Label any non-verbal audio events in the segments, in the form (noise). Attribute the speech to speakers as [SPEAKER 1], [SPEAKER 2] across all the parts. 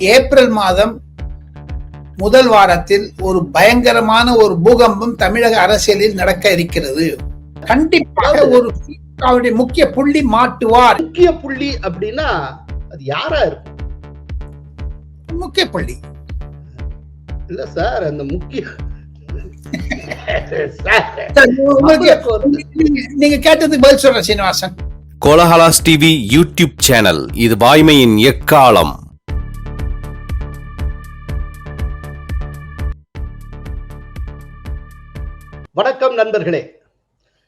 [SPEAKER 1] April மாதம் முதல் வாரத்தில் ஒரு பயங்கரமான ஒரு பூகம்பம் தமிழக அரசியலில் நடக்க இருக்கிறது. கண்டிப்பாக ஒரு அவருடைய முக்கிய புள்ளி மாட்டுவார்.
[SPEAKER 2] முக்கிய புள்ளி அப்படின்னா அது யாரா இருக்கும்?
[SPEAKER 1] முக்கிய புள்ளி.
[SPEAKER 2] இல்ல சார் அந்த முக்கிய
[SPEAKER 1] நீங்க கேட்டதுக்கு பதில் சொல்றேன் Srinivasan.
[SPEAKER 3] Kolahalas TV YouTube channel இது வாய்மையின் எக்காலம்.
[SPEAKER 2] நண்பர்களே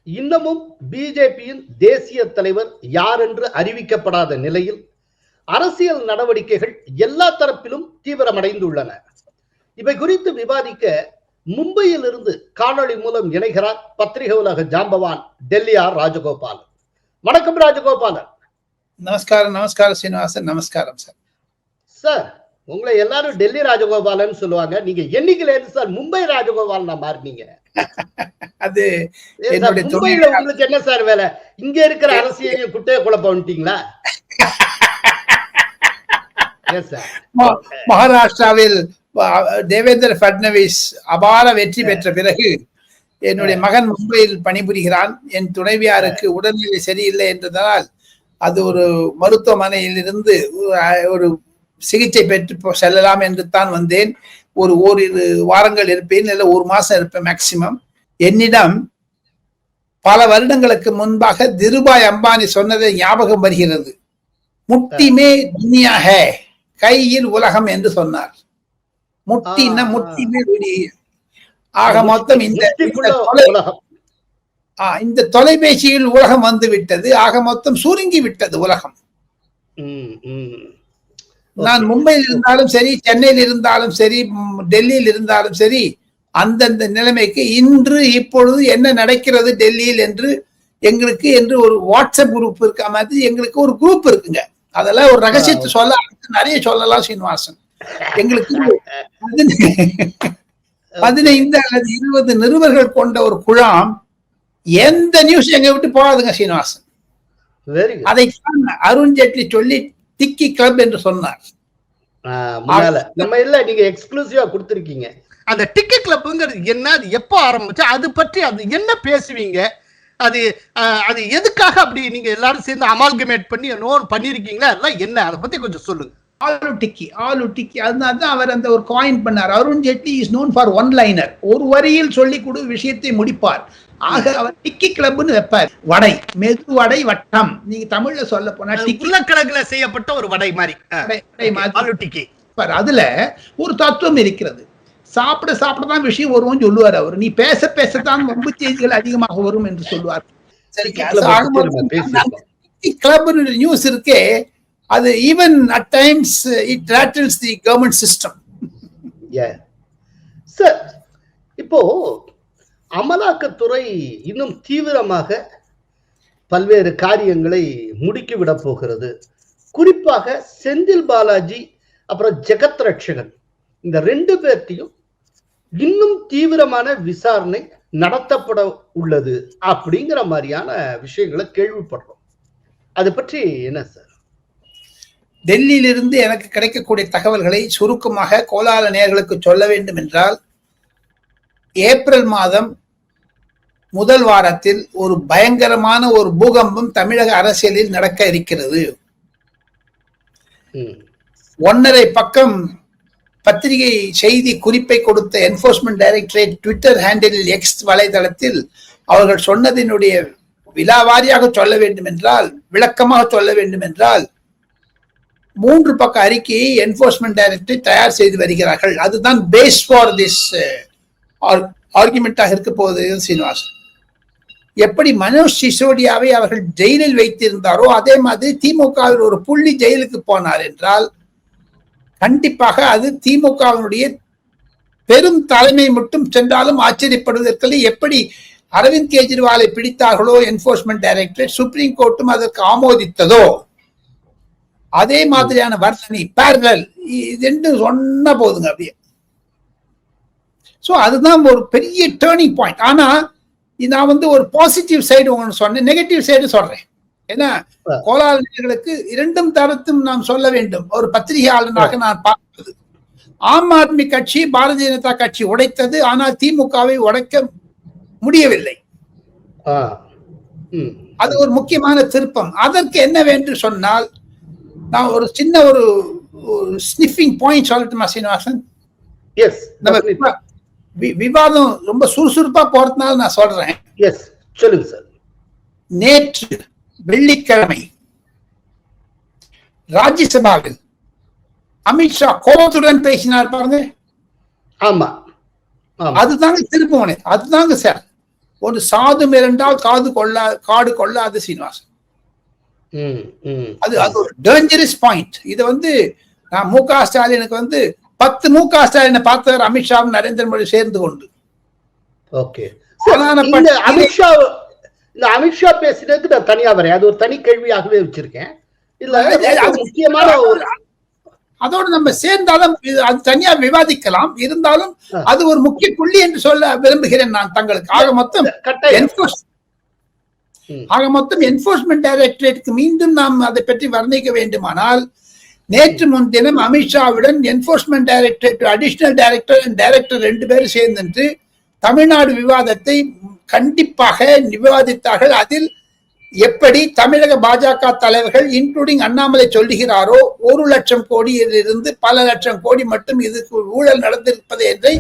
[SPEAKER 2] இன்னமும் பிஜேபியின் தேசிய தலைவர் யார் என்று அறிவிக்கப்படாத நிலையில் அரசியல் நடவடிக்கைகள் எல்லா தரப்பிலும் தீவிரமடைந்துள்ளன. இவை குறித்து விவாதிக்க மும்பையில் இருந்து காணொளி மூலம் இணைகிறார் பத்திரிகை உலக ஜாம்பவான் டெல்லி ஆர் ராஜகோபாலன் வணக்கம் ராஜகோபாலன்.
[SPEAKER 1] நமஸ்காரம் நமஸ்காரம் சீனிவாசன் நமஸ்காரம் சார்.
[SPEAKER 2] சார் உங்களை எல்லாரும் டெல்லி ராஜகோபாலன் சொல்லுவாங்க. நீங்க என்னைக்குல இருந்து சார் மும்பை ராஜகோபாலனா மாறினீங்க? (laughs)
[SPEAKER 1] அது
[SPEAKER 2] மும்பையில உங்களுக்கு என்ன சார் வேலை? இங்க இருக்கிற அரசியலையும் குட்டைய குழப்ப வந்துட்டீங்களா
[SPEAKER 1] மகாராஷ்டிராவில் தேவேந்திர பட்னவிஸ் அபார வெற்றி பெற்ற பிறகு என்னுடைய மகன் மும்பையில் பணிபுரிகிறான். என் துணைவியாருக்கு உடல்நிலை சரியில்லை என்றதால் அது ஒரு மருத்துவமனையில் இருந்து ஒரு சிகிச்சை பெற்று செல்லலாம் என்று தான் வந்தேன். ஒரு ஓரிரு வாரங்கள் இருப்பேன். இல்லை ஒரு மாசம் இருப்பேன் மேக்சிமம் என்னிடம் பல வருடங்களுக்கு முன்பாக திருபாய் அம்பானி சொன்னதை ஞாபகம் வருகிறது. முட்டிமே துனியா ஹே கையில் உலகம் என்று சொன்னார். முட்டின்னா. முட்டிமே ஆக மொத்தம் இந்த இந்த
[SPEAKER 2] முஷ்டிக்குள்ள
[SPEAKER 1] தொலை-
[SPEAKER 2] உலகம்.
[SPEAKER 1] ஆ, இந்த தொலைபேசியில் உலகம் வந்து விட்டது ஆக மொத்தம் சுருங்கி விட்டது உலகம். நான் மும்பையில் இருந்தாலும் சரி சென்னையில் இருந்தாலும் சரி டெல்லியில் இருந்தாலும் சரி அந்தந்த நிலைமைக்கு இன்று இப்பொழுது என்ன நடக்கிறது டெல்லியில் என்று எங்களுக்கு என்று ஒரு வாட்ஸ்அப் குரூப் இருக்க மாதிரி எங்களுக்கு ஒரு குரூப் இருக்குங்க. அதெல்லாம் ஒரு ரகசியத்தை சொல்ல நிறைய சொல்லலாம் சீனிவாசன். எங்களுக்கு பதினை- (laughs) பதினைந்து அல்லது இருபது நிருபர்கள் கொண்ட ஒரு குழாம் எந்த நியூஸ் எங்க விட்டு போகாதுங்க சீனிவாசன். அதைத்தான் அருண் ஜேட்லி சொல்லி டிக்கி கிளப் என்று சொன்னார்.
[SPEAKER 2] நம்ம இல்ல நீங்க எக்ஸ்க்ளூசிவா கொடுத்திருக்கீங்க.
[SPEAKER 4] அந்த டிக்கெட் கிளப்புங்கிறது என்ன அது எப்போ ஆரம்பிச்சு அது பற்றி அது என்ன பேசுவீங்க? அது அது எதுக்காக அப்படி நீங்க எல்லாரும் சேர்ந்து அமால்கமேட் பண்ணி நோன் பண்ணிருக்கீங்களா? அதெல்லாம் என்ன? அதை பத்தி கொஞ்சம் சொல்லுங்க.
[SPEAKER 1] ஆலு டிக்கி ஆலு டிக்கி அதனால தான் அவர் அந்த ஒரு காயின் பண்ணார். Arun Jaitley is known for one liner ஒரு வரியில் சொல்லி கொடு விஷயத்தை முடிப்பார். ஆக அவர் டிக்கி கிளப்னு வைப்பார். வடை மெது வடை வட்டம். நீங்க தமிழ்ல சொல்ல போனா டிக்கி.
[SPEAKER 4] உருளைக்கிழங்குல செய்யப்பட்ட ஒரு வடை மாதிரி.
[SPEAKER 1] அதுல ஒரு தத்துவம் இருக்கிறது. சாப்பிட சாப்பிட தான் விஷயம் வரும்னு சொல்லுவார் அவர். நீ பேச பேசத்தான் வம்பு செய்திகள் அதிகமாக வரும் என்று சொல்லுவார். கிளப் நியூஸ் இருக்கே. அது even at times it rattles the government system
[SPEAKER 2] Yeah. Sir இப்போ அமலாக்கத்துறை இன்னும் தீவிரமாக பல்வேறு காரியங்களை முடுக்கிவிட போகிறது. குறிப்பாக செந்தில் பாலாஜி அப்புறம் ஜெகத் ரட்சகன் இந்த ரெண்டு பேர்த்தையும் இன்னும் தீவிரமான விசாரணை நடத்தப்பட உள்ளது அப்படிங்கிற மாதிரியான விஷயங்களை கேள்விப்படுறோம். அது பற்றி என்ன சார்?
[SPEAKER 1] டெல்லியிலிருந்து எனக்கு கிடைக்கக்கூடிய தகவல்களை சுருக்கமாக கோலால நேர்களுக்கு சொல்ல வேண்டும் என்றால் ஏப்ரல் மாதம் முதல் வாரத்தில் ஒரு பயங்கரமான ஒரு பூகம்பம் தமிழக அரசியலில் நடக்க இருக்கிறது. ஒன்னரை பக்கம் பத்திரிகை செய்தி குறிப்பை கொடுத்த enforcement directorate Twitter handle X வலைதளத்தில் அவர்கள் சொன்னதினுடைய விலாவாரியாக சொல்ல வேண்டும் என்றால் விளக்கமாக சொல்ல வேண்டும் என்றால் மூன்று பக்க அறிக்கையை என்போர்ஸ்மெண்ட் டைரக்டரேட் தயார் செய்து வருகிறார்கள். அதுதான் பேஸ் ஃபார் திஸ் ஆர்குமெண்டாக இருக்க போகுது சீனிவாசன். எப்படி மனோஜ் சிசோடியாவை அவர்கள் ஜெயிலில் வைத்திருந்தாரோ அதே மாதிரி திமுகவில் ஒரு புள்ளி ஜெயிலுக்கு போனார் என்றால் கண்டிப்பாக அது திமுகவினுடைய பெரும் தலைமை மட்டும் சென்றாலும் ஆச்சரியப்படுவதற்கில்லை எப்படி அரவிந்த் கெஜ்ரிவாலை பிடித்தார்களோ என்போர்ஸ்மெண்ட் டைரக்டரேட் சுப்ரீம் கோர்ட்டும் அதற்கு ஆமோதித்ததோ அதே மாதிரியான வர்த்தனை பேரல் இது சொன்ன போதுங்க அப்படியே. ஸோ அதுதான் ஒரு பெரிய டேர்னிங் பாயிண்ட் ஆனா நான் வந்து ஒரு பாசிட்டிவ் சைடு உங்களுக்கு சொன்னேன். நெகட்டிவ் சைடு சொல்றேன். ஏன்னா. கோலாளர்களுக்கு இரண்டும் தரத்தும் நாம் சொல்ல வேண்டும். ஒரு பத்திரிகையாளனாக நான் பார்ப்பது. ஆம் ஆத்மி கட்சி பாரதிய ஜனதா கட்சி உடைத்தது. ஆனால் திமுகவை உடைக்க முடியவில்லை. அது ஒரு முக்கியமான திருப்பம். அதற்கு என்னவென்று சொன்னால் நான் ஒரு சின்ன ஒரு ஸ்னிஃபிங் பாயிண்ட் சொல்லட்டுமா சீனிவாசன்? நம்ம விவாதம் ரொம்ப சுறுசுறுப்பா போறதுனால நான் சொல்றேன்.
[SPEAKER 2] Yes, சொல்லுங்க சார்
[SPEAKER 1] நேற்று வெள்ளிக்கிழமை ராஜ்யசபாவில் அமித்ஷா கோபத்துடன் பேசினார் பாருங்க.
[SPEAKER 2] ஆமா
[SPEAKER 1] அதுதாங்க திருப்பவனே அதுதாங்க சார். ஒரு சாது மிரண்டால் காது கொள்ளா காடு கொள்ளாது சீனிவாசன். அது அது ஒரு டேஞ்சரஸ் பாயிண்ட் இது வந்து நான் மு க ஸ்டாலினுக்கு வந்து பத்து மு க ஸ்டாலினை பார்த்தவர் அமித்ஷாவும் நரேந்திர மோடி சேர்ந்து கொண்டு.
[SPEAKER 2] ஓகே. அமித்ஷா இந்த அமித்ஷா பேசினதுக்கு நான் தனியா வரேன். அது ஒரு தனி கேள்வியாகவே வச்சிருக்கேன். இல்ல முக்கியமான
[SPEAKER 1] அதோடு நம்ம சேர்ந்தாலும் அது தனியா விவாதிக்கலாம். இருந்தாலும். அது ஒரு முக்கிய புள்ளி என்று சொல்ல விரும்புகிறேன் நான் தங்களுக்கு. ஆக மொத்தம். ஆக மொத்தம் என்போர்ஸ்மெண்ட் டைரக்டரேட்டுக்கு மீண்டும் நாம் அதை பற்றி வர்ணிக்க வேண்டுமானால் நேற்று முன்தினம் அமித்ஷாவுடன் enforcement directorate additional director director ரெண்டு பேரும் சேர்ந்து தமிழ்நாடு விவாதத்தை கண்டிப்பாக விவாதித்தார்கள் அதில் எப்படி தமிழக பாஜக தலைவர்கள் இன்க்ளூடிங் அண்ணாமலை சொல்லுகிறாரோ ஒரு லட்சம் கோடியிலிருந்து பல லட்சம் கோடி மட்டும் இதுக்கு ஊழல் நடந்திருப்பது என்றை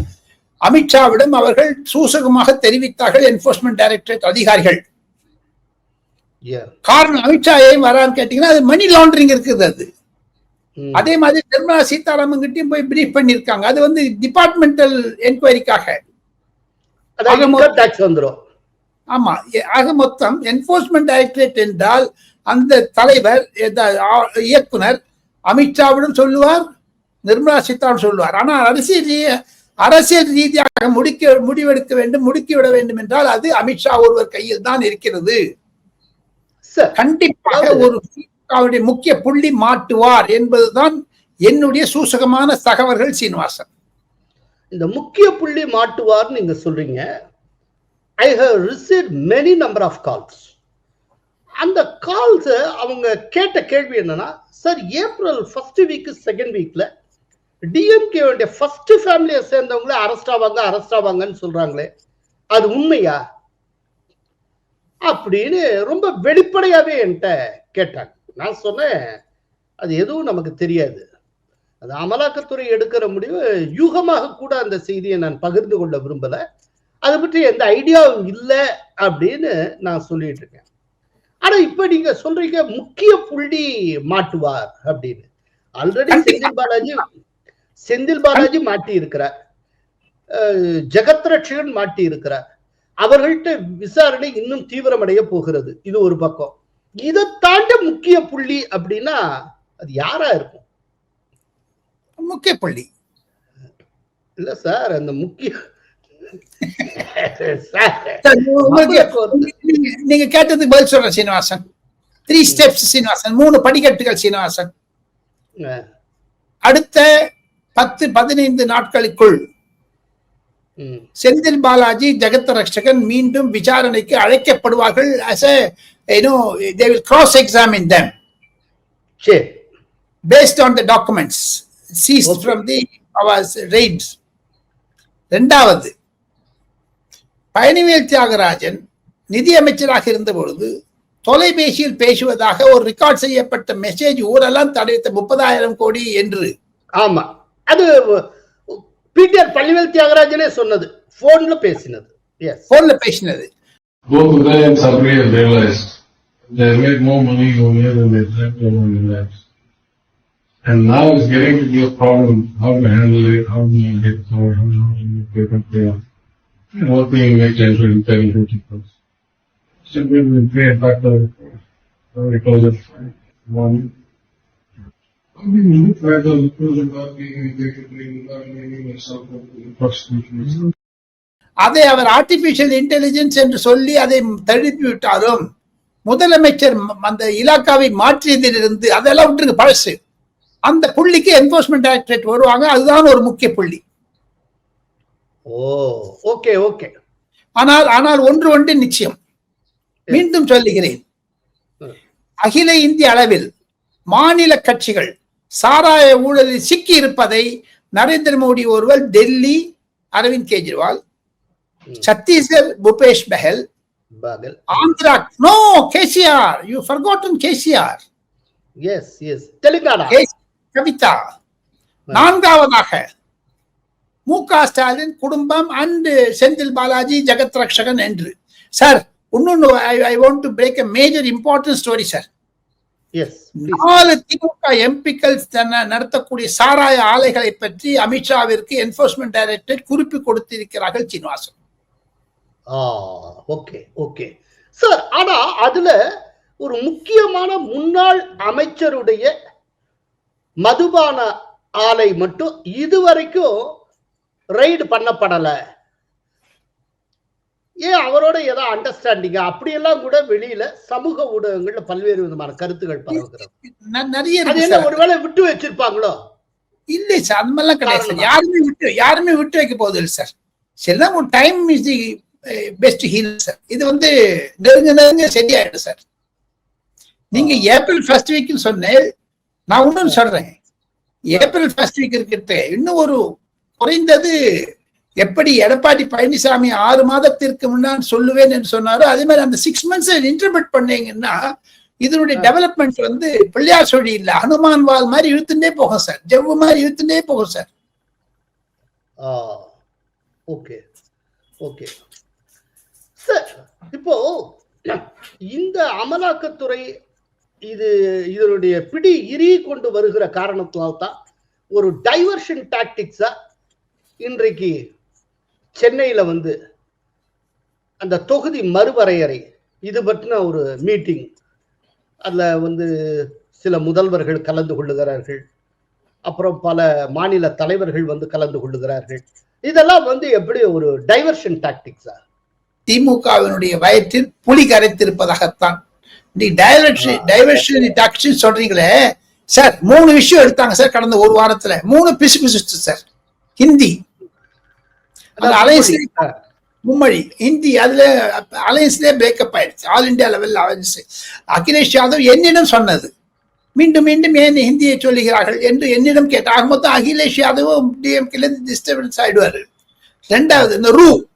[SPEAKER 1] அமித்ஷாவிடம் அவர்கள் சூசகமாக தெரிவித்தார்கள் என்போர்ஸ்மெண்ட் டைரக்டரேட் அதிகாரிகள். காரணம் அமித்ஷா ஏன் வரான்னு கேட்டீங்கன்னா அது மணி லாண்டரிங் இருக்குது அது. அதே மாதிரி நிர்மலா சீதாராமன் கிட்டயும் போய் பிரீஃப் பண்ணிருக்காங்க அது வந்து டிபார்ட்மெண்டல் என்கொயரிக்காக ஆமா. ஆக மொத்தம் என்போர்ஸ்மெண்ட் டைரக்டரேட் என்றால் அந்த தலைவர் இயக்குனர் அமித்ஷாவிடம் சொல்லுவார் நிர்மலா சீதாராமன் சொல்லுவார். ஆனால் அரசியல் அரசியல் ரீதியாக முடிக்க முடிவெடுக்க வேண்டும் முடுக்கிவிட வேண்டும் என்றால் அது அமித்ஷா ஒருவர் கையில் தான் இருக்கிறது கண்டிப்பாக ஒரு அவருடைய முக்கிய புள்ளி மாட்டுவார் என்பதுதான் என்னுடைய சூசகமான தகவல்கள் சீனிவாசன்.
[SPEAKER 2] இந்த முக்கிய புள்ளி மாட்டுவார் நீங்க சொல்றீங்க. I have receive many number of calls அந்த கால்ஸ் அவங்க கேட்ட கேள்வி என்னன்னா sir April first week second வீக்ல டிஎம்கே உடைய ஃபர்ஸ்ட் ஃபேமிலியை சேர்ந்தவங்களே அரெஸ்ட் ஆவாங்க அரெஸ்ட் ஆவாங்கன்னு சொல்றாங்களே. அது உண்மையா? அப்படின்னு ரொம்ப வெளிப்படையாவே என்கிட்ட கேட்டாங்க. நான் சொன்னேன் அது எதுவும் நமக்கு தெரியாது. அது அமலாக்கத்துறை எடுக்கிற முடிவு யூகமாக கூட அந்த செய்தியை நான் பகிர்ந்து கொள்ள விரும்பல. அதை பற்றி எந்த ஐடியாவும் இல்லை அப்படின்னு நான் சொல்லிட்டு இருக்கேன். ஆனா இப்ப நீங்க சொல்றீங்க முக்கிய புள்ளி மாட்டுவார் அப்படின்னு. ஆல்ரெடி. செந்தில் பாலாஜி செந்தில் பாலாஜி மாட்டி இருக்கிறார் அஹ், ஜெகத் ரட்சகன் மாட்டி இருக்கிறார் அவர்கள்ட்ட விசாரணை இன்னும் தீவிரமடைய போகிறது. இது ஒரு பக்கம். இதை தாண்டி முக்கிய புள்ளி அப்படின்னா அது யாரா இருக்கும்?
[SPEAKER 1] முக்கிய புள்ளி.
[SPEAKER 2] இல்ல சார் அந்த முக்கிய (laughs)
[SPEAKER 1] நீங்க- கேட்டதுக்கு பதில் சொல்றேன் சீனிவாசன். Three steps Srinivasan. மூணு படிக்கட்டுகள் சீனிவாசன். அடுத்த பத்து பதினைந்து நாட்களுக்குள் செந்தில் பாலாஜி ஜெகத் ரட்சகன் மீண்டும் விசாரணைக்கு அழைக்கப்படுவார்கள் a you know they will cross examine them.
[SPEAKER 2] சரி
[SPEAKER 1] based on the documents seized
[SPEAKER 2] Okay.
[SPEAKER 1] from the our raids. ரெண்டாவது பழனிவேல் தியாகராஜன் நிதி அமைச்சராக இருந்த பொழுது தொலைபேசியில் பேசுவதாக ஒரு ரெக்கார்ட் செய்யப்பட்ட மெசேஜ் ஊரெல்லாம் தடைத்த முப்பதாயிரம் கோடி என்று.
[SPEAKER 2] ஆமா. அது பிடிஆர் பள்ளிவேல் தியாகராஜனே சொன்னது. போன்ல பேசினது.
[SPEAKER 1] போன்ல பேசினது.
[SPEAKER 5] Both of them suddenly realized they made more money over here than they had over the labs. And now it's getting to be a problem, how to handle it, how do you get covered, how do you get up there. And what do you make 10, 20, 30, 50 crores. Simply we create back the, what we call it, one. I mean, look at the, the, the,
[SPEAKER 1] அதை அவர் artificial intelligence என்று சொல்லி அதை தடுப்பி விட்டாலும் முதலமைச்சர் அந்த இலாக்காவை மாற்றியதிலிருந்து அதெல்லாம் விட்டுருங்க பழசு. அந்த புள்ளிக்கு என்போர்ஸ்மெண்ட் டைரக்டரேட் வருவாங்க அதுதான் ஒரு முக்கிய புள்ளி.
[SPEAKER 2] Oh okay okay.
[SPEAKER 1] ஆனால் ஆனால் ஒன்று ஒன்று நிச்சயம். மீண்டும் சொல்லுகிறேன். அகில இந்திய அளவில் மாநில கட்சிகள் சாராய ஊழலில் சிக்கி இருப்பதை நரேந்திர மோடி ஒருவர் Delhi Arvind Kejriwal Chhattisgarh Bhupesh Baghel
[SPEAKER 2] Baghel
[SPEAKER 1] Andhra no KCR you forgotten KCR
[SPEAKER 2] yes yes Telangana
[SPEAKER 1] Kavitha நான்காவதாக மு க ஸ்டாலின் குடும்பம் அண்ட் செந்தில் பாலாஜி ஜெகத் ரக்ஷகன் என்று. சார் இன்னொன்னு I want to break a major important story
[SPEAKER 2] sir
[SPEAKER 1] நாலு திமுக எம்பிக்கள் நடத்தக்கூடிய சாராய ஆலைகளை பற்றி அமித்ஷாவிற்கு என்போர்ஸ்மெண்ட் டைரக்டரேட் குறிப்பு கொடுத்திருக்கிறார்கள் சீனிவாசன்.
[SPEAKER 2] ஓகே ஓகே சார் ஆனா அதுல ஒரு முக்கியமான முன்னாள் அமைச்சருடைய மதுபான ஆலை மட்டும் இதுவரைக்கும் ரைடு பண்ணப்படல. ஏன் அவரோட ஏதோ அண்டர்ஸ்டாண்டிங் அப்படியெல்லாம் கூட வெளியில சமூக ஊடகங்கள்ல பல்வேறு விதமான கருத்துகள் பரவுகிறது.
[SPEAKER 1] சார்.
[SPEAKER 2] ஒருவேளை விட்டு வச்சிருப்பாங்களோ?
[SPEAKER 1] இல்லை சார் அந்த மாதிரிலாம் கிடையாது சார்? யாருமே விட்டு யாருமே விட்டு வைக்க போகுது இல்லை சார் சில ஒரு time is best heal sir இது வந்து நெருங்க நெருங்க சரியாயிடும் சார் நீங்க ஏப்ரல் ஃபர்ஸ்ட் வீக்னு சொன்னேன். நான் இன்னொன்னு சொல்றேன். ஏப்ரல் ஃபர்ஸ்ட் வீக் இருக்கிறது இன்னும் ஒரு குறைந்தது எப்படி எடப்பாடி பழனிசாமி ஆறு மாதத்திற்கு முன்னால் சொல்லுவேன் என்று சொன்னாரோ அதே மாதிரி அந்த சிக்ஸ் மந்த்ஸ் இன்டர்பிரட் பண்ணீங்கன்னா இதனுடைய டெவலப்மெண்ட் வந்து பிள்ளையார் சொல்லி இல்ல ஹனுமான் வால் மாதிரி இழுத்துட்டே போகும் சார் ஜவ்வு மாதிரி இழுத்துட்டே போகும் சார்
[SPEAKER 2] ஓகே. ஓகே. இப்போ இந்த அமலாக்கத்துறை இது இதனுடைய பிடி இறுகி கொண்டு வருகிற காரணத்தினால தான் ஒரு டைவர்ஷன் டாக்டிக்ஸா இன்றைக்கு சென்னையில வந்து அந்த தொகுதி மறுவரையறை இது பற்றின ஒரு மீட்டிங் அதில் வந்து சில முதல்வர்கள் கலந்து கொள்ளுகிறார்கள். அப்புறம் பல மாநில தலைவர்கள் வந்து கலந்து கொள்ளுகிறார்கள். இதெல்லாம் வந்து எப்படி ஒரு டைவர்ஷன் டாக்டிக்ஸா
[SPEAKER 1] திமுகவினுடைய வயிற்றில் புலி கரைத்திருப்பதாகத்தான். டைவர்ஷன் சொல்றீங்களே? சார் மூணு விஷயம் எடுத்தாங்க சார் கடந்த ஒரு வாரத்துல. மூணு பிசு பிசு சார் ஹிந்தி. அலையன்ஸ் மும்மொழி. ஹிந்தி அதுல அலையன்ஸ்லேயே பிரேக்கப் ஆயிடுச்சு. All India level alliance. Akhilesh Yadav என்னிடம் சொன்னது. மீண்டும் மீண்டும் ஏன் ஹிந்தியை சொல்லுகிறார்கள் என்று என்னிடம் கேட்டார். மொத்தம் அகிலேஷ் யாதவும் டிஎம்கேலேருந்து டிஸ்டர்பன்ஸ் ஆயிடுவாரு. ரெண்டாவது இந்த ரூ.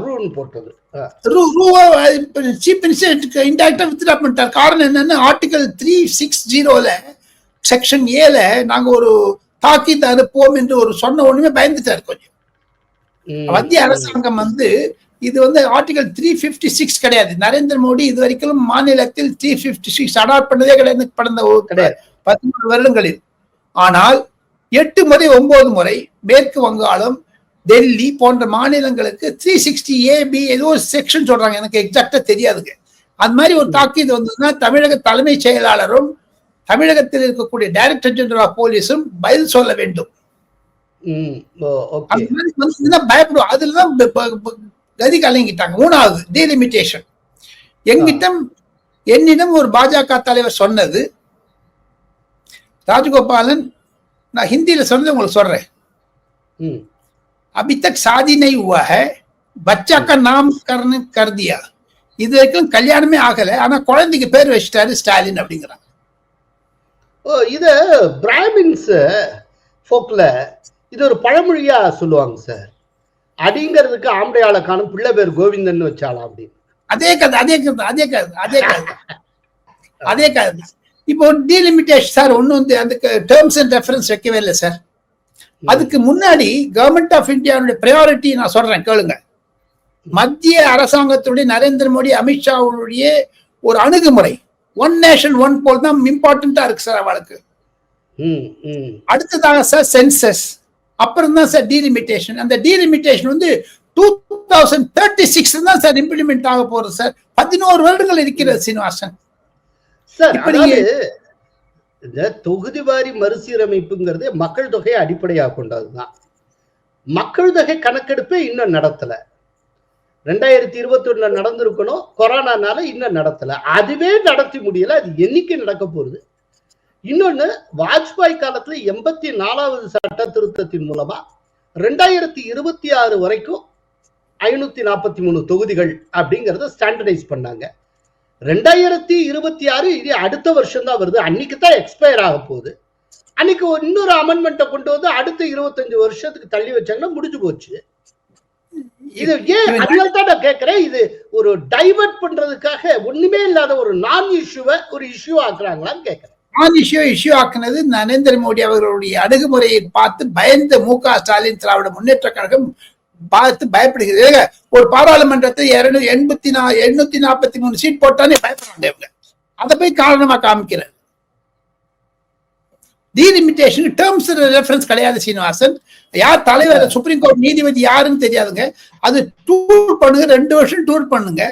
[SPEAKER 2] ரூன் போட்டது
[SPEAKER 1] ரூ ரூவா சீஃப் மினிஸ்டர் இன்டெரக்டா வித்ட்ரா பண்ணிட்டார். காரணம் என்னன்னா ஆர்டிகல் த்ரீ சிக்ஸ் ஜீரோல செக்ஷன் ஏல நாங்க ஒரு தாக்கீது அனுப்புவோம் என்று ஒரு சொன்ன ஒண்ணுமே பயந்துட்டாரு கொஞ்சம். மத்திய அரசாங்கம் வந்து இது வந்து ஆர்டிகல் த்ரீ பிப்டி சிக்ஸ் கிடையாது. நரேந்திர மோடி இது வரைக்கும் மாநிலத்தில் த்ரீ பிப்டி சிக்ஸ் அடாப்ட் பண்ணதே கிடையாது. கடந்த
[SPEAKER 2] கிடையாது.
[SPEAKER 1] பதிமூணு வருடங்களில். ஆனால் எட்டு முறை ஒன்பது முறை மேற்கு வங்காளம் டெல்லி போன்ற மாநிலங்களுக்கு த்ரீ சிக்ஸ்டி ஏ பி ஏதோ ஒரு செக்ஷன் சொல்றாங்க. எனக்கு எக்ஸாக்டா தெரியாதுங்க. அது மாதிரி ஒரு தாக்கீது வந்ததுன்னா தமிழக தலைமைச் செயலாளரும் தமிழகத்தில் இருக்கக்கூடிய டைரக்டர் ஜெனரல் ஆஃப் போலீஸும் பதில் சொல்ல வேண்டும்.
[SPEAKER 2] ம், ஓ, ஓகே
[SPEAKER 1] அந்த மாதிரி வந்ததுன்னா பயப்படுவோம் அதுலதான் கதி கலங்கிட்டாங்க. மூணாவது டீலிமிட்டேஷன் எங்கிட்டம் என்னிடம் ஒரு பாஜக தலைவர் சொன்னது ராஜகோபாலன் நான் ஹிந்தியில சொன்னது உங்களுக்கு சொல்றேன்.
[SPEAKER 2] ம்,
[SPEAKER 1] अभी तक शादी नहीं हुआ है बच्चा का नाम करने कर दिया இது வரைக்கும் கல்யாணமே ஆகல ஆனா குழந்தைக்கு பேர் வச்சிட்டாரு ஸ்டாலின் அப்படிங்கிறாங்க
[SPEAKER 2] ஓ இத பிராமின்ஸ் ஃபோக்ல இது ஒரு பழமொழியா சொல்லுவாங்க சார் அடிங்கிறதுக்கு ஆம்பளை ஆளை காணும் பிள்ளை பேர் கோவிந்தன் வச்சாலாம் அப்படின்னு
[SPEAKER 1] அதே கதை அதே கதை அதே கதை அதே கதை அதே கதை இப்போ டீலிமிட்டேஷன் சார் ஒன்றும் வந்து அதுக்கு டேர்ம்ஸ் அண்ட் ரெஃபரன்ஸ் வைக்கவே இல்லை சார் அதுக்கு முன்னாடி கவர்மெண்ட் ஆஃப் இந்தியாவுடைய ப்ரையாரிட்டி நான் சொல்றேன் கேளுங்க. மத்திய அரசாங்கத்துடைய நரேந்திர மோடி அமித்ஷாவுடைய ஒரு அணுகுமுறை. ஒன் நேஷன் ஒன் போல் தான் இம்பார்ட்டண்டா இருக்கு சார் அவளுக்கு.
[SPEAKER 2] ம், ம்.
[SPEAKER 1] அடுத்ததாக சார் சென்சஸ் அப்புறம் தான் சார் டீலிமிட்டேஷன் அந்த டீலிமிட்டேஷன் வந்து டூ தௌசண்ட் தேர்ட்டி சிக்ஸ் தான் சார் இம்ப்ளிமெண்ட் ஆக போறது சார் பதினோரு வருடங்கள் இருக்கிறது சீனிவாசன்.
[SPEAKER 2] சார்
[SPEAKER 1] இப்ப நீங்க-
[SPEAKER 2] அதாவது இந்த தொகுதி வாரி மறுசீரமைப்புங்கிறது மக்கள் தொகையை அடிப்படையாக கொண்டதுதான். மக்கள் தொகை கணக்கெடுப்பே இன்னும் நடத்தல. ரெண்டாயிரத்தி இருபத்தி ஒண்ணுல நடந்திருக்கணும் கொரோனானால இன்னும் நடத்தல. அதுவே நடத்தி முடியல அது என்னைக்கு நடக்க போகுது? இன்னொன்னு வாஜ்பாய் காலத்துல எண்பத்தி நாலாவது சட்ட திருத்தத்தின் மூலமா ரெண்டாயிரத்தி இருபத்தி ஆறு வரைக்கும் ஐநூத்தி நாற்பத்தி மூணு தொகுதிகள் அப்படிங்கறத ஸ்டாண்டர்டைஸ் பண்ணாங்க. ரெண்டாயிரத்தி இருபத்தி ஆறு இது அடுத்த வருஷம் தான் வருது. அன்னைக்கு தான் எக்ஸ்பயர் ஆக போகுது. அன்னைக்கு இன்னொரு அமெண்ட்மெண்ட்டை கொண்டு வந்து அடுத்த இருபத்தஞ்சு வருஷத்துக்கு தள்ளி வச்சாங்கன்னா முடிஞ்சு போச்சு. இது ஏன்? அதனால தான் நான் கேட்கிறேன். இது ஒரு டைவர்ட் பண்றதுக்காக ஒண்ணுமே இல்லாத ஒரு நான் இஷ்யூவை ஒரு இஷ்யூ ஆக்குறாங்களான்னு கேட்கிறேன்.
[SPEAKER 1] நான் இஷ்யூ இஷ்யூ ஆக்குனது நரேந்திர மோடி அவர்களுடைய அணுகுமுறையை பார்த்து பயந்த மு க ஸ்டாலின் திராவிட முன்னேற்ற கழகம் பார்த்து பயப்படுகிறது. ஒரு பாராளுமன்றத்தை இருநூத்தி எண்பத்தி நா எண்ணூத்தி நாற்பத்தி மூணு சீட் போட்டானே பயப்படுறாங்க இவங்க. அதை போய் காரணமா காமிக்கிறேன் டீலிமிட்டேஷன் டேர்ம்ஸ் ரெஃபரன்ஸ் கிடையாது சீனிவாசன். யார் தலைவர் சுப்ரீம் கோர்ட் நீதிபதி யாருன்னு தெரியாதுங்க. அது டூர் பண்ணுங்க ரெண்டு வருஷம் டூர் பண்ணுங்க.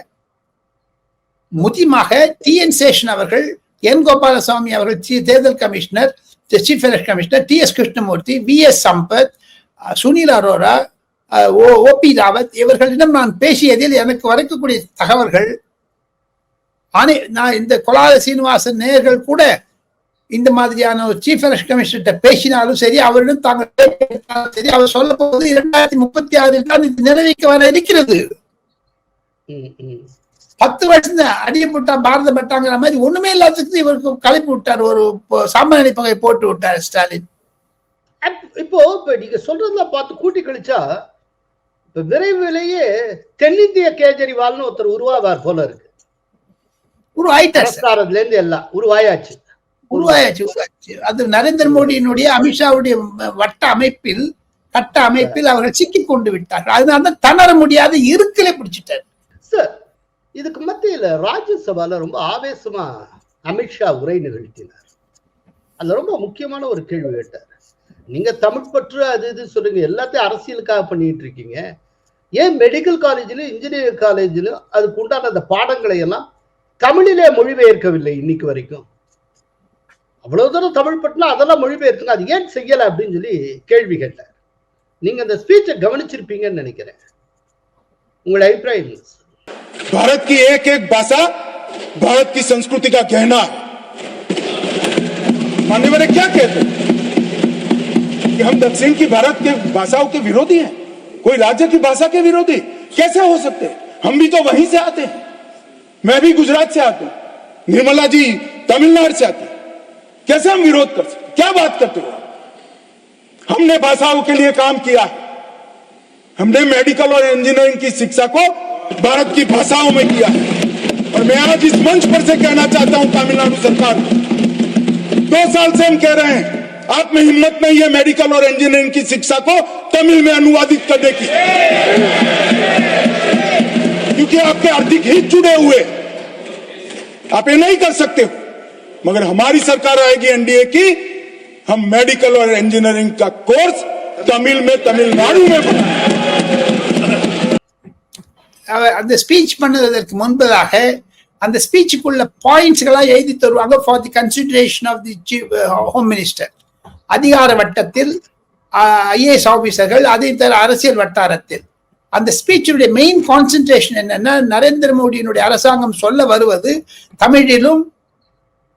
[SPEAKER 1] முக்கியமாக டி என் சேஷன் அவர்கள் என் கோபாலசாமி அவர்கள் தேர்தல் commissioner chief election commissioner T S Krishnamurthy V S Sampath Sunil Arora அஹ், ஓ ஓ பி ராவத் இவர்களிடம் நான் பேசியதில் எனக்கு வரக்கூடிய தகவல்கள் ஆனே நான் இந்த கொலாத சீனிவாசன் நேயர்கள் கூட இந்த மாதிரியான ஒரு சீஃப் எலெக்ஷன் கமிஷனர்கிட்ட பேசினாலும் சரி அவரிடம் தாங்கள் சரி அவர் சொல்ல போவது இரண்டாயிரத்தி முப்பத்தி ஆறில் தான் இது நிறைவேற்ற வர இருக்கிறது. பத்து வருஷம் அடிய போட்டா பாரத பட்டாங்கிற மாதிரி ஒண்ணுமே இல்லாததுக்கு இவருக்கு கலைப்பு விட்டார் ஒரு சாமானிய பகை போட்டு விட்டார் ஸ்டாலின்
[SPEAKER 2] இப்போ இப்ப நீங்க சொல்றதெல்லாம் பார்த்து கூட்டி கழிச்சா விரைவிலேயே தென்னிந்திய கேஜரிவால்னு ஒருத்தர் உருவாவார் போல இருக்கு. பிரச்சாரத்துல இருந்து எல்லாம் உருவாயாச்சு.
[SPEAKER 1] உருவாயாச்சு உருவாச்சு அது நரேந்திர மோடியினுடைய அமித்ஷாவுடைய வட்ட அமைப்பில் கட்ட அமைப்பில் அவர்கள் சிக்கிக் கொண்டு விட்டார்கள். அதனால தான் தணர முடியாத இருக்கலை பிடிச்சிட்டார்.
[SPEAKER 2] சார் இதுக்கு மத்தியில ராஜ்யசபால ரொம்ப ஆவேசமா அமித்ஷா உரை நிகழ்த்தினார். அதுல ரொம்ப முக்கியமான ஒரு கேள்வி கேட்டார். நீங்க தமிழ் பற்று அது இது சொல்லுங்க எல்லாத்தையும் அரசியலுக்காக பண்ணிட்டு இருக்கீங்க ஏன் மெடிக்கல் காலேஜ்லயும் இன்ஜினியரிங் காலேஜ்லயும் அதுக்கு உண்டான அந்த பாடங்களை எல்லாம் தமிழிலே மொழிபெயர்க்கவில்லை இன்னைக்கு வரைக்கும் அவ்வளவு தூரம் தமிழ் பட்டுனா அதெல்லாம் மொழிபெயர்த்துங்க அது ஏன் செய்யல அப்படின்னு சொல்லி கேள்வி கேட்டார் நீங்க அந்த ஸ்பீச்சை கவனிச்சிருப்பீங்கன்னு நினைக்கிறேன் உங்களோட அபிப்பிராயம் என்ன சார்?
[SPEAKER 6] भारत की एक एक भाषा भारत की संस्कृति का गहना है मानने वाले क्या कहते हम दक्षिण की भारत के भाषाओं के विरोधी हैं? कोई राज्य की भाषा के विरोधी? कैसे हो सकते? हम भी तो वहीं से आते हैं। मैं भी गुजरात से आता हूँ। निर्मला जी तमिलनाडु से आती कैसे हम विरोध कर सकते क्या बात करते हो हमने भाषाओं के लिए काम किया है। हमने मेडिकल और इंजीनियरिंग की शिक्षा को भारत की भाषाओं में किया है। और मैं आज इस मंच पर से कहना चाहता हूँ, तमिलनाडु सरकार दो साल से हम कह रहे हैं आप में हिम्मत नहीं है मेडिकल और इंजीनियरिंग की शिक्षा को तमिल में अनुवादित करने की क्योंकि आपके आर्थिक हित जुड़े हुए हैं। आप ये नहीं कर सकते हो मगर हमारी सरकार आएगी एनडीए की हम मेडिकल और इंजीनियरिंग का कोर्स तमिल में तमिलनाडु में बनाएंगे
[SPEAKER 1] அவர் அந்த ஸ்பீச் பண்ணுவதற்கு முன்பதாக அந்த ஸ்பீச்சுக்குள்ள பாயிண்ட்ஸ்களா எழுதி தருவாங்க for the consideration of the home minister அதிகார வட்டத்தில் ஐஏஎஸ் ஆபீசர்கள் அதே தர அரசியல் வட்டாரத்தில். அந்த ஸ்பீச்சுடைய மெயின் கான்சென்ட்ரேஷன் என்னன்னா நரேந்திர மோடியினுடைய அரசாங்கம் சொல்ல வருவது தமிழிலும்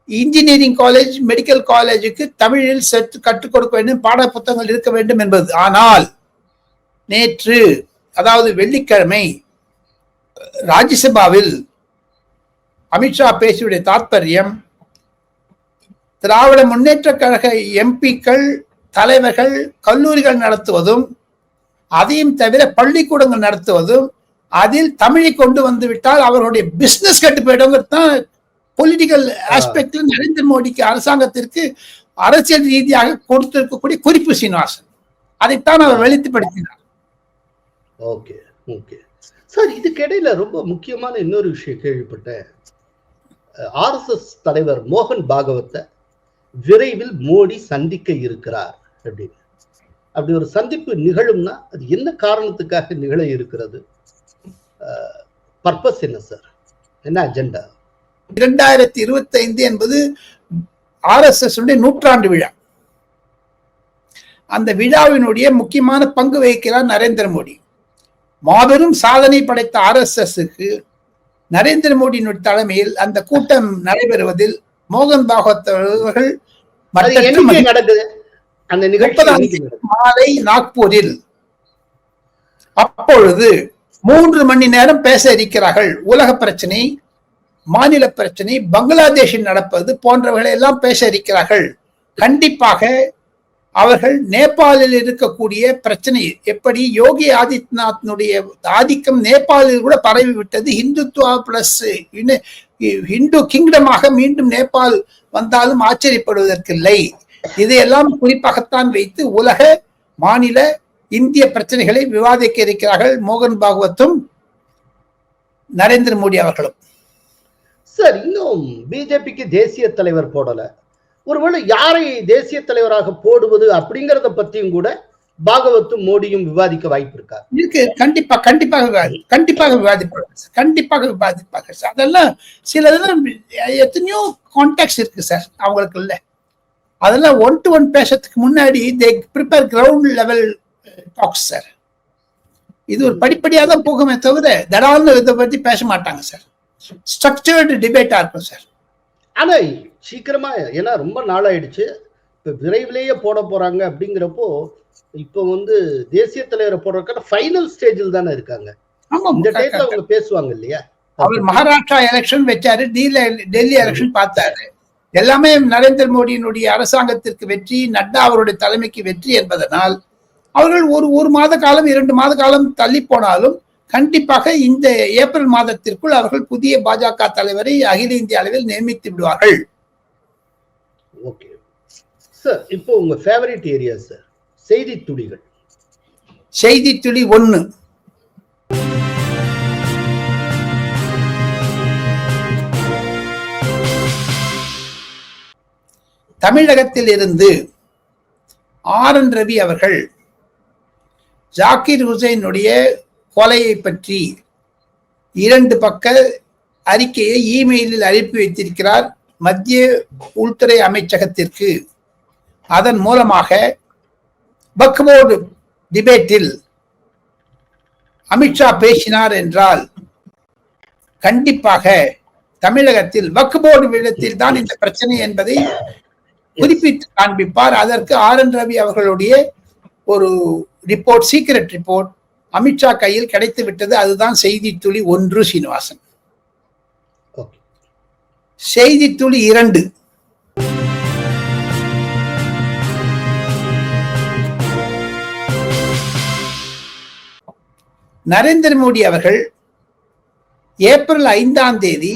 [SPEAKER 1] இன்ஜினியரிங் காலேஜ் மெடிக்கல் காலேஜுக்கு தமிழில் சற்று கற்றுக் கொடுக்க வேண்டும் பாட புத்தகங்கள் இருக்க வேண்டும் என்பது. ஆனால் நேற்று அதாவது வெள்ளிக்கிழமை ராஜ்யசபாவில் அமித்ஷா பேசியுடைய தாற்பயம் திராவிட முன்னேற்ற கழக எம்பிக்கள் தலைவர்கள் கல்லூரிகள் நடத்துவதும் அதையும் தவிர பள்ளிக்கூடங்கள் நடத்துவதும் அதில் தமிழை கொண்டு வந்து விட்டால் அவருடைய பிசினஸ் கட்டு போயிடுங்கிறது தான் பொலிட்டிக்கல் ஆஸ்பெக்ட்ல நரேந்திர மோடிக்கு அரசாங்கத்திற்கு அரசியல் ரீதியாக கொடுத்திருக்கக்கூடிய குறிப்பு சீனிவாசன். அதைத்தான் அவர் வெளித்துப்படுத்தினார்
[SPEAKER 2] ஓகே ஓகே. சார் இதுக்கிடையில ரொம்ப முக்கியமான இன்னொரு விஷயம் கேள்விப்பட்டேன். ஆர்எஸ்எஸ் தலைவர் மோகன் பாகவத்தை விரைவில் மோடி சந்திக்க இருக்கிறார் அப்படின்னு. அப்படி ஒரு சந்திப்பு நிகழும்னா அது என்ன காரணத்துக்காக நிகழ இருக்கிறது? பர்பஸ் என்ன சார் என்ன அஜெண்டா
[SPEAKER 1] இரண்டாயிரத்தி இருபத்தி ஐந்து என்பது ஆர்எஸ்எஸ் நூற்றாண்டு விழா. அந்த விழாவினுடைய முக்கியமான பங்கு வகிக்கிறார் நரேந்திர மோடி. மாபெரும் சாதனை படைத்த ஆர்எஸ்எஸ்க்கு நரேந்திர மோடியினுடைய தலைமையில் அந்த கூட்டம் நடைபெறுவதில் மோகன் பாகவத் அவர்கள்
[SPEAKER 2] நடக்குது? அந்த நிகழ்ச்சி?
[SPEAKER 1] மாலை நாக்பூரில். அப்பொழுது மூன்று மணி நேரம் பேச இருக்கிறார்கள். உலக பிரச்சனை மாநில பிரச்சனை பங்களாதேஷில் நடப்பது போன்றவர்களை எல்லாம் பேச இருக்கிறார்கள். கண்டிப்பாக அவர்கள் நேபாளில் இருக்கக்கூடிய பிரச்சனை எப்படி யோகி ஆதித்யநாத்தினுடைய ஆதிக்கம் நேபாளில் கூட பரவி விட்டது இந்துத்துவா பிளஸ் இந்து கிங்டமாக மீண்டும் நேபாள் வந்தாலும் ஆச்சரியப்படுவதற்கில்லை. இதையெல்லாம் குறிப்பாகத்தான் வைத்து உலக மாநில இந்திய பிரச்சனைகளை விவாதிக்க இருக்கிறார்கள் மோகன் பாகவத்தும் நரேந்திர மோடி அவர்களும்.
[SPEAKER 2] சார் இன்னும் பிஜேபிக்கு தேசிய தலைவர் போடல. ஒருவேளை யாரை தேசிய தலைவராக போடுவது அப்படிங்கறத பத்தியும் கூட பாகவத்தும் மோடியும் விவாதிக்க வாய்ப்பு இருக்கா?
[SPEAKER 1] இருக்கு. கண்டிப்பா கண்டிப்பாக விவாதி கண்டிப்பாக விவாதிப்பாங்க கண்டிப்பாக விவாதிப்பாங்க சார். அதெல்லாம் சில இதெல்லாம் எத்தனையோ கான்டாக்ட்ஸ் இருக்கு சார் அவங்களுக்கு இல்ல அதெல்லாம் ஒன் டு ஒன் பேசுறதுக்கு முன்னாடி they prepare ground level talks sir. இது ஒரு படிப்படியாக தான் போகுமே தவிர தடால்னு இதை பத்தி பேச மாட்டாங்க சார். ஸ்ட்ரக்சர்டு டிபேட்டா இருக்கும் சார்.
[SPEAKER 2] ஆனா சீக்கிரமா ஏன்னா ரொம்ப நாளாயிடுச்சு. இப்ப விரைவிலேயே போட போறாங்க அப்படிங்கிறப்போ இப்போ வந்து தேசிய தலைவரை போடுறதுக்கான ஃபைனல் ஸ்டேஜில் தானே இருக்காங்க. இந்த டயத்துல அவங்க பேசுவாங்க இல்லையா?
[SPEAKER 1] அவர் மகாராஷ்டிரா எலெக்ஷன் வச்சாரு டெல்லி எலெக்ஷன் பார்த்தாரு. எல்லாமே நரேந்திர மோடியினுடைய அரசாங்கத்திற்கு வெற்றி நட்டா அவருடைய தலைமைக்கு வெற்றி என்பதனால் அவர்கள் ஒரு ஒரு மாத காலம் இரண்டு மாத காலம் தள்ளி போனாலும் கண்டிப்பாக இந்த ஏப்ரல் மாதத்திற்குள் அவர்கள் புதிய பாஜக தலைவரை அகில இந்திய அளவில் நியமித்து விடுவார்கள்.
[SPEAKER 2] ஓகே சார் இப்போ உங்க ஃபேவரட் ஏரியா சார் செய்தி துளிகள்.
[SPEAKER 1] செய்தி துளி ஒன்று தமிழகத்தில் இருந்து ஆர் என் ரவி அவர்கள் ஜாக்கிர் ஹுசைனுடைய கொலையை பற்றி இரண்டு பக்க அறிக்கையை இமெயிலில் அனுப்பி வைத்திருக்கிறார் மத்திய உள்துறை அமைச்சகத்திற்கு. அதன் மூலமாக வக்போர்டு டிபேட்டில் அமித்ஷா பேசினார் என்றால் கண்டிப்பாக தமிழகத்தில் வக்போர்டு விடத்தில் தான் இந்த பிரச்சனை என்பதை குறிப்பிட்டு காண்பிப்பார். அதற்கு ஆர் என் ரவி அவர்களுடைய ஒரு ரிப்போர்ட் சீக்ரெட் ரிப்போர்ட் அமித்ஷா கையில் கிடைத்து விட்டது. அதுதான் செய்தி துளி ஒன்று சீனிவாசன். செய்தி துளி இரண்டு. நரேந்திர மோடி அவர்கள் ஏப்ரல் ஐந்தாம் தேதி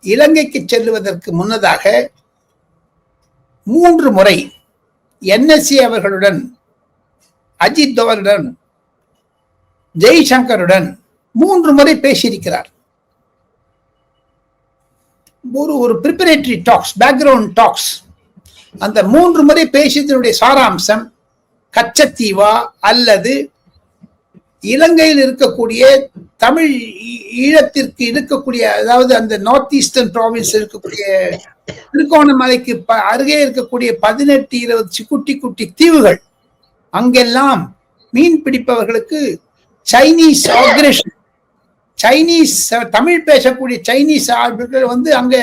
[SPEAKER 1] இலங்கைக்கு செல்லுவதற்கு முன்னதாக மூன்று முறை என்எஸ்சி அவர்களுடன் அஜித் தோவருடன் ஜெய்சங்கருடன் மூன்று முறை பேசியிருக்கிறார். ஒரு ஒரு ப்ரிப்பரேட்டரி டாக்ஸ் பேக்ரவுண்ட் டாக்ஸ் அந்த மூன்று முறை பேசியதனுடைய சாராம்சம் கச்சத்தீவா அல்லது இலங்கையில் இருக்கக்கூடிய தமிழ் ஈழத்திற்கு இருக்கக்கூடிய அதாவது அந்த நார்த் ஈஸ்டர்ன் ப்ராவின்ஸ் இருக்கக்கூடிய திருகோணமலைக்கு ப- அருகே இருக்கக்கூடிய பதினெட்டு இருபது குட்டி குட்டி தீவுகள் அங்கெல்லாம் மீன் பிடிப்பவர்களுக்கு சைனீஸ் ஆக்ரேஷன் சைனீஸ் தமிழ் பேசக்கூடிய சைனீஸ் ஆட்கள் வந்து அங்கே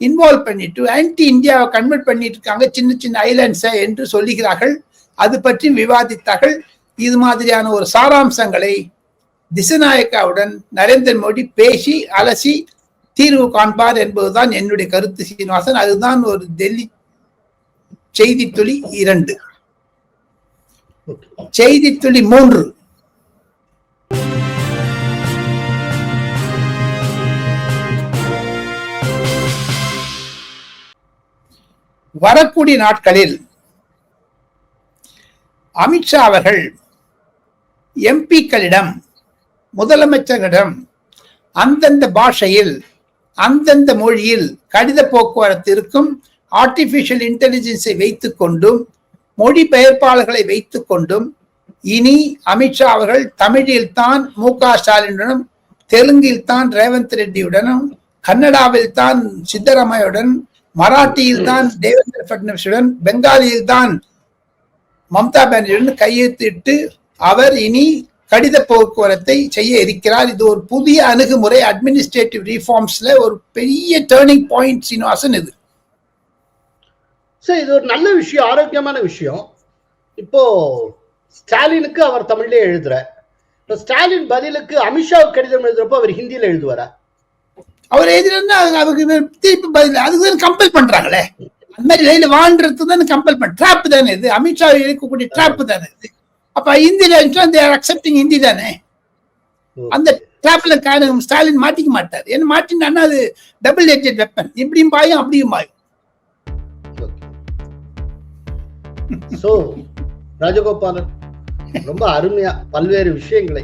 [SPEAKER 1] இன்வால்வ் பண்ணிட்டு ஆன்டி இந்தியாவை கன்வெர்ட் பண்ணிட்டு இருக்காங்க சின்ன சின்ன ஐலாண்ட்ஸை என்று சொல்லுகிறார்கள். அது பற்றி விவாதித்தார்கள். இது மாதிரியான ஒரு சாராம்சங்களை திசநாயக்காவுடன் நரேந்திர மோடி பேசி அலசி தீர்வு காண்பார் என்பதுதான் என்னுடைய கருத்து சீனிவாசன். அதுதான் ஒரு டெல்லி செய்தி துளி இரண்டு. செய்தி துளி மூன்று. வரக்கூடிய நாட்களில் அமித்ஷா அவர்கள் எம்பிக்களிடம் முதலமைச்சர்களிடம் அந்தந்த பாஷையில் அந்தந்த மொழியில் கடித போக்குவரத்து இருக்கும் ஆர்டிபிஷியல் இன்டெலிஜென்ஸை வைத்துக்கொண்டும் மொழி மொழிபெயர்ப்பாளர்களை வைத்துக்கொண்டும் இனி அமித்ஷா அவர்கள் தமிழில் தான் மு க ஸ்டாலினுடனும் தெலுங்கில் தான் ரேவந்த் ரெட்டியுடனும் கன்னடாவில் தான் சித்தராமையுடன் மராட்டியில் தான் தேவேந்திர பட்னவிஸுடன் பெங்காலியில் தான் மம்தா பானர்ஜியுடன் கையெழுத்திட்டு அவர் இனி கடித போக்குவரத்தை செய்ய இருக்கிறார். இது ஒரு புதிய அணுகுமுறை அட்மினிஸ்ட்ரேட்டிவ் ரீஃபார்ம்ஸ்ல ஒரு பெரிய டேர்னிங் பாயிண்ட் சீனிவாசன் இது.
[SPEAKER 2] சார் இது ஒரு நல்ல விஷயம் ஆரோக்கியமான விஷயம். இப்போ ஸ்டாலினுக்கு அவர் தமிழ்லயே எழுதுற. இப்போ ஸ்டாலின் பதிலுக்கு அமித்ஷாவுக்கு கடிதம் எழுதுறப்போ அவர் ஹிந்தியில எழுதுவாரா?
[SPEAKER 1] அவர் எதிரன்னா அவருக்கு திருப்பி பதில் அதுக்கு தான் கம்பல் பண்றாங்களே. அந்த மாதிரி லைன்ல வாழ்றது தானே கம்பல் பண்ண ட்ராப் தானே இது. அமித்ஷா இருக்கக்கூடிய ட்ராப் தானே இது. அப்ப ஹிந்தில தேர் அக்செப்டிங் ஹிந்தி தானே? அந்த ட்ராப்ல ஸ்டாலின் மாட்டிக்க மாட்டார். ஏன்னா மாட்டினா அது டபுள் எஜெட் வெப்பன் இப்படியும் பாயும் அப்படியும் பாயும்.
[SPEAKER 2] சோ ராஜகோபாலன் ரொம்ப அருமையா பல்வேறு விஷயங்களை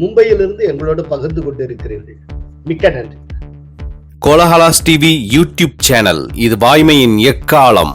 [SPEAKER 2] மும்பையிலிருந்து எங்களோடு பகிர்ந்து கொண்டிருக்கிறீர்கள். மிக்க நன்றி.
[SPEAKER 3] கோலஹலாஸ் டிவி யூடியூப் சேனல் இது வாய்மையின் எக்காலம்.